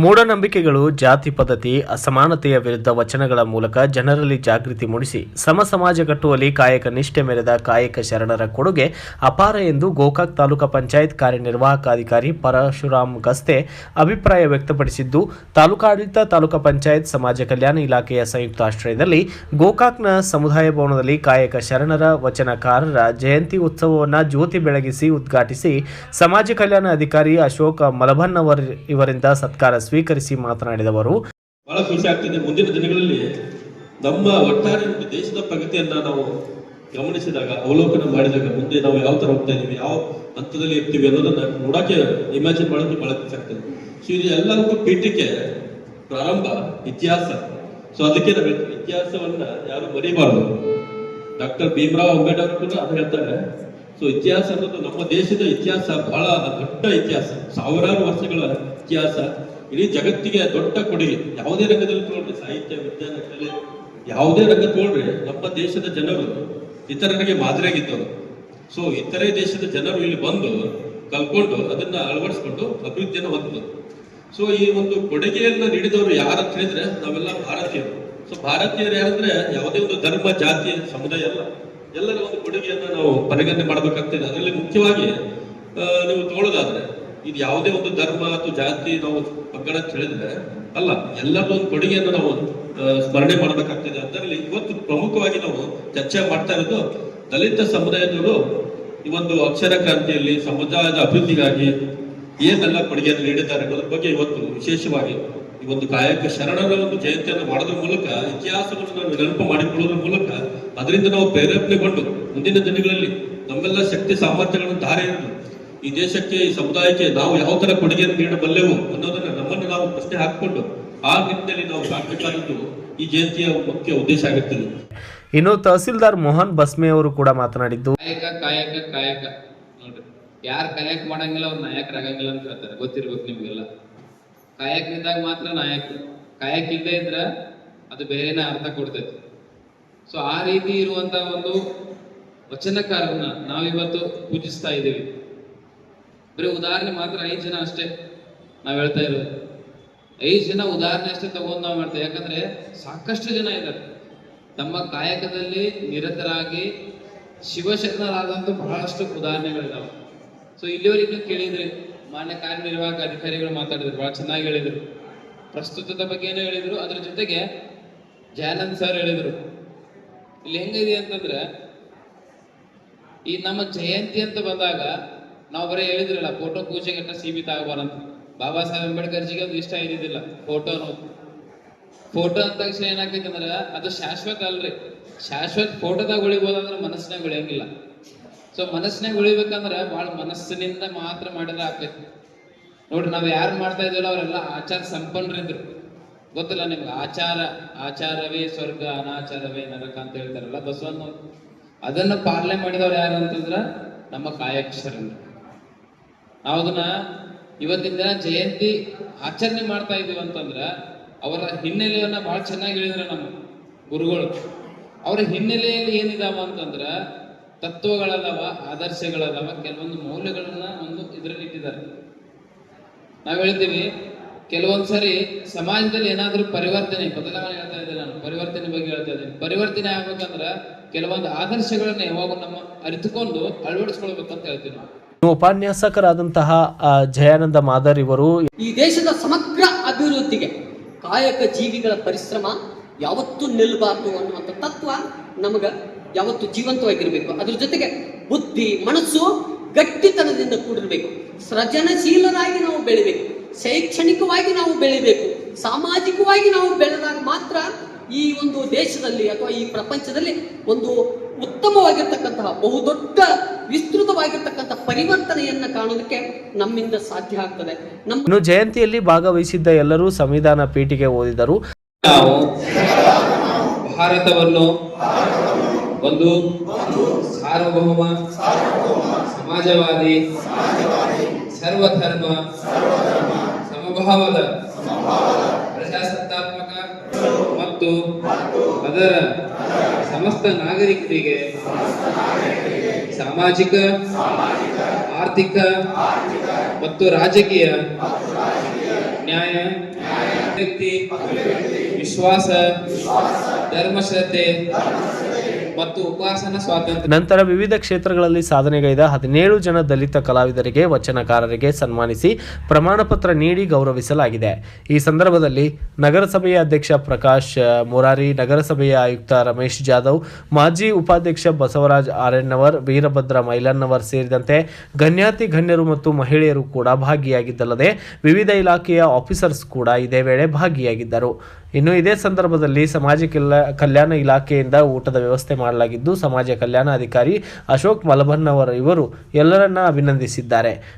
ಮೂಢನಂಬಿಕೆಗಳು, ಜಾತಿ ಪದ್ಧತಿ, ಅಸಮಾನತೆಯ ವಿರುದ್ಧ ವಚನಗಳ ಮೂಲಕ ಜನರಲ್ಲಿ ಜಾಗೃತಿ ಮೂಡಿಸಿ ಸಮ ಸಮಾಜ ಕಟ್ಟುವಲ್ಲಿ ಕಾಯಕ ನಿಷ್ಠೆ ಮೆರೆದ ಕಾಯಕ ಶರಣರ ಕೊಡುಗೆ ಅಪಾರ ಎಂದು ಗೋಕಾಕ್ ತಾಲೂಕಾ ಪಂಚಾಯತ್ ಕಾರ್ಯನಿರ್ವಾಹಕ ಅಧಿಕಾರಿ ಪರಶುರಾಮ್ ಗಸ್ತೆ ಅಭಿಪ್ರಾಯ ವ್ಯಕ್ತಪಡಿಸಿದ್ದು, ತಾಲೂಕಾಡಳಿತ, ತಾಲೂಕಾ ಪಂಚಾಯತ್, ಸಮಾಜ ಕಲ್ಯಾಣ ಇಲಾಖೆಯ ಸಂಯುಕ್ತ ಆಶ್ರಯದಲ್ಲಿ ಗೋಕಾಕ್ನ ಸಮುದಾಯ ಭವನದಲ್ಲಿ ಕಾಯಕ ಶರಣರ ವಚನಕಾರರ ಜಯಂತಿ ಉತ್ಸವವನ್ನು ಜ್ಯೋತಿ ಬೆಳಗಿಸಿ ಉದ್ಘಾಟಿಸಿ ಸಮಾಜ ಕಲ್ಯಾಣ ಅಧಿಕಾರಿ ಅಶೋಕ ಮಲಭನ್ ಇವರಿಂದ ಸತ್ಕಾರ ಸ್ವೀಕರಿಸಿ ಮಾತನಾಡಿದವರು. ಬಹಳ ಖುಷಿ ಆಗ್ತಿದೆ. ಮುಂದಿನ ದಿನಗಳಲ್ಲಿ ನಮ್ಮ ಒಟ್ಟಾರೆ ದೇಶದ ಪ್ರಗತಿಯನ್ನ ನಾವು ಗಮನಿಸಿದಾಗ, ಅವಲೋಕನ ಮಾಡಿದಾಗ ಮುಂದೆ ನಾವು ಯಾವ ತರ ಹೋಗ್ತಾ ಇದೀವಿ, ಯಾವ ಹಂತದಲ್ಲಿ ಇರ್ತೀವಿ ಅನ್ನೋದನ್ನ ನೋಡಕ್ಕೆ ಇಮ್ಯಾಜಿನ್ ಮಾಡೋಕೆ ಬಹಳ ಖುಷಿ ಆಗ್ತದೆ. ಸೊ ಇದು ಎಲ್ಲರಿಗೂ ಪೀಠಕ್ಕೆ ಪ್ರಾರಂಭ, ಇತಿಹಾಸ. ಸೊ ಅದಕ್ಕೆ ನಾವು ಇತಿಹಾಸವನ್ನ ಯಾರು ಮರಿಬಾರದು. ಡಾಕ್ಟರ್ ಭೀಮರಾವ್ ಅಂಬೇಡ್ಕರ್ ಕೂಡ ಅದು ಹೇಳ್ತಾರೆ. ಸೊ ಇತಿಹಾಸ ಅನ್ನೋದು ನಮ್ಮ ದೇಶದ ಇತಿಹಾಸ ಬಹಳ ದೊಡ್ಡ ಇತಿಹಾಸ, ಸಾವಿರಾರು ವರ್ಷಗಳ ಇತಿಹಾಸ. ಇಡೀ ಜಗತ್ತಿಗೆ ದೊಡ್ಡ ಕೊಡುಗೆ ಯಾವುದೇ ರಂಗದಲ್ಲಿ ತಗೊಳ್ರಿ ಸಾಹಿತ್ಯ ವಿಜ್ಞಾನ ಕಲೆ, ಯಾವುದೇ ರಂಗ ತಗೊಳ್ರಿ ನಮ್ಮ ದೇಶದ ಜನರು ಇತರರಿಗೆ ಮಾದರಿಯಾಗಿದ್ದವರು. ಸೊ ಇತರೆ ದೇಶದ ಜನರು ಇಲ್ಲಿ ಬಂದು ಕಲ್ಕೊಂಡು ಅದನ್ನ ಅಳವಡಿಸ್ಕೊಂಡು ಅಭಿವೃದ್ಧಿಯನ್ನು ಹೊಂದಿದ್ರು ಸೊ ಈ ಒಂದು ಕೊಡುಗೆಯನ್ನ ನೀಡಿದವರು ಯಾರಂತ ಹೇಳಿದ್ರೆ ನಾವೆಲ್ಲ ಭಾರತೀಯರು. ಸೊ ಭಾರತೀಯರು ಯಾರಂದ್ರೆ ಯಾವುದೇ ಒಂದು ಧರ್ಮ, ಜಾತಿ, ಸಮುದಾಯ ಅಲ್ಲ ಎಲ್ಲರ ಒಂದು ಕೊಡುಗೆಯನ್ನ ನಾವು ಪರಿಗಣನೆ ಮಾಡಬೇಕಾಗ್ತದೆ. ಅದರಲ್ಲಿ ಮುಖ್ಯವಾಗಿ ನೀವು ತಗೊಳ್ಳೋದಾದ್ರೆ, ಇದು ಯಾವುದೇ ಒಂದು ಧರ್ಮ ಅಥವಾ ಜಾತಿ ನಾವು ಪಕ್ಕಡ ಹೇಳಿದ್ರೆ ಅಲ್ಲ ಎಲ್ಲರ ಒಂದು ಕೊಡುಗೆಯನ್ನು ನಾವು ಸ್ಮರಣೆ ಮಾಡಬೇಕಾಗ್ತದೆ. ಅದರಲ್ಲಿ ಇವತ್ತು ಪ್ರಮುಖವಾಗಿ ನಾವು ಚರ್ಚೆ ಮಾಡ್ತಾ ಇರೋದು ದಲಿತ ಸಮುದಾಯದವರು ಈ ಒಂದು ಅಕ್ಷರ ಕ್ರಾಂತಿಯಲ್ಲಿ ಸಮುದಾಯದ ಅಭಿವೃದ್ಧಿಗಾಗಿ ಏನೆಲ್ಲ ಕೊಡುಗೆಯನ್ನು ನೀಡಿದ್ದಾರೆ ಅನ್ನೋದ್ರ ಬಗ್ಗೆ ಇವತ್ತು ವಿಶೇಷವಾಗಿ ಈ ಒಂದು ಕಾಯಕ ಶರಣರ ಒಂದು ಜಯಂತಿಯನ್ನು ಮಾಡೋದ್ರ ಮೂಲಕ ಇತಿಹಾಸವನ್ನು ನಾವು ನೆನಪು ಮಾಡಿಕೊಳ್ಳೋದ್ರ ಮೂಲಕ ಅದರಿಂದ ನಾವು ಪ್ರೇರೇಪಣೆಗೊಂಡು ಮುಂದಿನ ದಿನಗಳಲ್ಲಿ ನಮ್ಮೆಲ್ಲ ಶಕ್ತಿ ಸಾಮರ್ಥ್ಯಗಳನ್ನು ಧಾರೆ ಈ ದೇಶಕ್ಕೆ ಈ ಸಮುದಾಯಕ್ಕೆ ನಾವು ಯಾವ ತರ ಕೊಡುಗೆಯನ್ನು ನೀಡಬಲ್ಲೆವು ಅನ್ನೋದನ್ನ ನಮ್ಮನ್ನು ನಾವು ಪ್ರಶ್ನೆ ಹಾಕಿಕೊಂಡು ಆ ನಿಟ್ಟಿನಲ್ಲಿ ನಾವು ಸಾಗಬೇಕಾದದ್ದು ಈ ಜಯಂತಿಯ ಮುಖ್ಯ ಉದ್ದೇಶ ಆಗಿರ್ತದೆ. ಇನ್ನು ತಹಸೀಲ್ದಾರ್ ಮೋಹನ್ ಬಸ್ಮೆ ಅವರು ಕೂಡ ಮಾತನಾಡಿದ್ದು. ಕಾಯಕ ಕಾಯಕ ಕಾಯಕ. ನೋಡ್ರಿ ಯಾರು ಕಾಯಕ ಮಾಡಂಗಿಲ್ಲ ಅವ್ರು ನಾಯಕರಾಗಂಗಿಲ್ಲ ಅಂತ ಹೇಳ್ತಾರೆ. ಗೊತ್ತಿರ್ಬೇಕು ನಿಮ್ಗೆಲ್ಲ. ಕಾಯಕನಿದ್ದಾಗ ಮಾತ್ರ ನಾಯಕ. ಕಾಯಕ ಇಲ್ಲದೆ ಇದ್ರ ಅದು ಬೇರೆನೇ ಅರ್ಥ ಕೊಡ್ತೈತಿ. ಸೊ ಆ ರೀತಿ ಇರುವಂತ ಒಂದು ವಚನಕಾರನ್ನ ನಾವಿವತ್ತು ಪೂಜಿಸ್ತಾ ಇದ್ದೀವಿ. ಬರೀ ಉದಾಹರಣೆ ಮಾತ್ರ ಐದು ಜನ ಅಷ್ಟೇ ನಾವು ಹೇಳ್ತಾ ಇರೋದು. ಐದು ಜನ ಉದಾಹರಣೆ ಅಷ್ಟೇ ತಗೊಂಡು ನಾವು ಮಾಡ್ತೇವೆ. ಯಾಕಂದ್ರೆ ಸಾಕಷ್ಟು ಜನ ಇದ್ದಾರೆ. ತಮ್ಮ ಕಾಯಕದಲ್ಲಿ ನಿರತರಾಗಿ ಶಿವಶರಣರಾದಂತ ಬಹಳಷ್ಟು ಉದಾಹರಣೆಗಳಿದಾವೆ. ಸೊ ಇಲ್ಲಿವರೆಗೂ ಕೇಳಿದ್ರಿ ಮಾನ್ಯ ಕಾರ್ಯನಿರ್ವಾಹಕ ಅಧಿಕಾರಿಗಳು ಮಾತಾಡಿದ್ರು, ಬಹಳ ಚೆನ್ನಾಗಿ ಹೇಳಿದರು. ಪ್ರಸ್ತುತದ ಬಗ್ಗೆನೂ ಹೇಳಿದ್ರು. ಅದ್ರ ಜೊತೆಗೆ ಜಯಾನಂದ್ ಸರ್ ಹೇಳಿದ್ರು. ಇಲ್ಲಿ ಹೆಂಗಿದೆ ಅಂತಂದ್ರೆ, ಈ ನಮ್ಮ ಜಯಂತಿ ಅಂತ ಬಂದಾಗ ನಾವು ಬರೀ ಹೇಳಿದ್ರಲ್ಲ ಫೋಟೋ ಪೂಜೆಗೆ ಸೀಮಿತ ಆಗಬಾರಂತ ಬಾಬಾ ಸಾಹೇಬ್ ಅಂಬೇಡ್ಕರ್ಜಿಗೆ ಅದು ಇಷ್ಟ ಇದ್ದಿದ್ದಿಲ್ಲ ಫೋಟೋ ಅನ್ನೋದು. ಫೋಟೋ ಅಂದ ತಕ್ಷಣ ಏನಾಗ್ತೈತೆ ಅಂದ್ರೆ, ಅದು ಶಾಶ್ವತ ಅಲ್ರಿ. ಶಾಶ್ವತ ಫೋಟೋದಾಗ ಉಳಿಬೋದಂದ್ರೆ ಮನಸ್ಸಿನಾಗ ಉಳಿಯಂಗಿಲ್ಲ. ಸೊ ಮನಸ್ಸಿನಾಗ ಉಳಿಬೇಕಂದ್ರೆ ಭಾಳ ಮನಸ್ಸಿನಿಂದ ಮಾತ್ರ ಮಾಡಿದ್ರೆ ಆಗ್ತೈತಿ. ನೋಡ್ರಿ, ನಾವು ಯಾರು ಮಾಡ್ತಾ ಇದ್ದೀವಲ್ಲ ಅವರೆಲ್ಲ ಆಚಾರ ಸಂಪನ್ನರಿದ್ರು. ಗೊತ್ತಿಲ್ಲ ನಿಮ್ಗೆ. ಆಚಾರ, ಆಚಾರವೇ ಸ್ವರ್ಗ, ಅನಾಚಾರವೇ ನರಕ ಅಂತ ಹೇಳ್ತಾರಲ್ಲ, ಬಸವಣ್ಣ ಅದನ್ನ ಪಾಲನೆ ಮಾಡಿದವ್ರು ಯಾರು ಅಂತಂದ್ರ ನಮ್ಮ ಕಾಯಕ ಶರಣರು ನಾವು ಅದನ್ನ ಇವತ್ತಿನ ದಿನ ಜಯಂತಿ ಆಚರಣೆ ಮಾಡ್ತಾ ಇದೀವಿ ಅಂತಂದ್ರ ಅವರ ಹಿನ್ನೆಲೆಯನ್ನ ಬಹಳ ಚೆನ್ನಾಗಿ ಹೇಳಿದ್ರು ನಮ್ಮ ಗುರುಗಳು. ಅವರ ಹಿನ್ನೆಲೆಯಲ್ಲಿ ಏನಿದಾವ ಅಂತಂದ್ರ ತತ್ವಗಳಲ್ಲವ, ಆದರ್ಶಗಳಲ್ಲವ, ಕೆಲವೊಂದು ಮೌಲ್ಯಗಳನ್ನ ಒಂದು ಇದರಲ್ಲಿ ಇಟ್ಟಿದ್ದಾರೆ. ನಾವ್ ಹೇಳ್ತೀವಿ ಕೆಲವೊಂದ್ಸರಿ ಸಮಾಜದಲ್ಲಿ ಏನಾದರೂ ಪರಿವರ್ತನೆ ಬದಲಾವಣೆ ಹೇಳ್ತಾ ಇದ್ದೆ ನಾನು ಪರಿವರ್ತನೆ ಬಗ್ಗೆ ಹೇಳ್ತಾ ಇದ್ದೀನಿ. ಪರಿವರ್ತನೆ ಆಗ್ಬೇಕಂದ್ರ ಕೆಲವೊಂದು ಆದರ್ಶಗಳನ್ನ ಯಾವಾಗ ನಮ್ಮ ಅರಿತುಕೊಂಡು ಅಳವಡಿಸ್ಕೊಳ್ಬೇಕು ಅಂತ ಹೇಳ್ತೀನಿ ಉಪನ್ಯಾಸಕರಾದಂತಹ ಜಯಾನಂದ ಮಾದರ್ ಇವರು. ಈ ದೇಶದ ಸಮಗ್ರ ಅಭಿವೃದ್ಧಿಗೆ ಕಾಯಕ ಜೀವಿಗಳ ಪರಿಶ್ರಮ ಯಾವತ್ತು ನಿಲ್ಬಾರ್ದು ಅನ್ನುವಂಥ ತತ್ವ ನಮಗ ಯಾವತ್ತು ಜೀವಂತವಾಗಿರಬೇಕು. ಅದ್ರ ಜೊತೆಗೆ ಬುದ್ಧಿ ಮನಸ್ಸು ಗಟ್ಟಿತನದಿಂದ ಕೂಡಿರಬೇಕು. ಸೃಜನಶೀಲರಾಗಿ ನಾವು ಬೆಳಿಬೇಕು. ಶೈಕ್ಷಣಿಕವಾಗಿ ನಾವು ಬೆಳಿಬೇಕು ಸಾಮಾಜಿಕವಾಗಿ ನಾವು ಬೆಳೆದಾಗ ಮಾತ್ರ ಈ ಒಂದು ದೇಶದಲ್ಲಿ ಅಥವಾ ಈ ಪ್ರಪಂಚದಲ್ಲಿ ಒಂದು ಉತ್ತಮವಾಗಿರ್ತಕ್ಕಂತಹ ಬಹುದೊಡ್ಡ ವಿಸ್ತೃತವಾಗಿರ್ತಕ್ಕಂತಹ ಪರಿವರ್ತನೆಯನ್ನ ಕಾಣೋದಕ್ಕೆ ನಮ್ಮಿಂದ ಸಾಧ್ಯ ಆಗ್ತದೆ. ನಮ್ಮ ಜಯಂತಿಯಲ್ಲಿ ಭಾಗವಹಿಸಿದ್ದ ಎಲ್ಲರೂ ಸಂವಿಧಾನ ಪೀಠಿಗೆ ಓದಿದರು. ನಾವು ಭಾರತವನ್ನು ಒಂದು ಸಾರ್ವಭೌಮ ಸಮಾಜವಾದಿ ಸರ್ವಧರ್ಮ ಸಮಭಾವದ ಪ್ರಜಾಸತ್ತಾತ್ಮಕ ಮತ್ತು ಅದರ ಸಮಸ್ತ ನಾಗರಿಕರಿಗೆ ಸಾಮಾಜಿಕ ಆರ್ಥಿಕ ಮತ್ತು ರಾಜಕೀಯ ನ್ಯಾಯ ವ್ಯಕ್ತಿ ವಿಶ್ವಾಸ ಧರ್ಮಶ್ರದ್ಧೆ ಮತ್ತು ಉಪಾಸನ ಸ್ವಾತಂತ್ರ್ಯ. ನಂತರ ವಿವಿಧ ಕ್ಷೇತ್ರಗಳಲ್ಲಿ ಸಾಧನೆಗೈದ ಹದಿನೇಳು ಜನ ದಲಿತ ಕಲಾವಿದರಿಗೆ, ವಚನಕಾರರಿಗೆ ಸನ್ಮಾನಿಸಿ ಪ್ರಮಾಣ ಪತ್ರ ನೀಡಿ ಗೌರವಿಸಲಾಗಿದೆ. ಈ ಸಂದರ್ಭದಲ್ಲಿ ನಗರಸಭೆಯ ಅಧ್ಯಕ್ಷ ಪ್ರಕಾಶ್ ಮುರಾರಿ, ನಗರಸಭೆಯ ಆಯುಕ್ತ ರಮೇಶ್ ಜಾಧವ್, ಮಾಜಿ ಉಪಾಧ್ಯಕ್ಷ ಬಸವರಾಜ್ ಆರ್ಯಣ್ಣವರ್ ವೀರಭದ್ರ ಮೈಲಣ್ಣವರ್ ಸೇರಿದಂತೆ ಗಣ್ಯಾತಿ ಗಣ್ಯರು ಮತ್ತು ಮಹಿಳೆಯರು ಕೂಡ ಭಾಗಿಯಾಗಿದ್ದಲ್ಲದೆ ವಿವಿಧ ಇಲಾಖೆಯ ಆಫೀಸರ್ಸ್ ಕೂಡ ಇದೇ ವೇಳೆ ಭಾಗಿಯಾಗಿದ್ದರು. ಇನ್ನು ಇದೇ ಸಂದರ್ಭದಲ್ಲಿ ಸಮಾಜ ಕಲ್ಯಾ- ಕಲ್ಯಾಣ ಇಲಾಖೆಯಿಂದ ಊಟದ ವ್ಯವಸ್ಥೆ ಮಾಡಲಾಗಿದ್ದು, ಸಮಾಜ ಕಲ್ಯಾಣ ಅಧಿಕಾರಿ ಅಶೋಕ್ ಮಲಭನ್ ಅವರು ಇವರು ಎಲ್ಲರನ್ನ ಅಭಿನಂದಿಸಿದ್ದಾರೆ.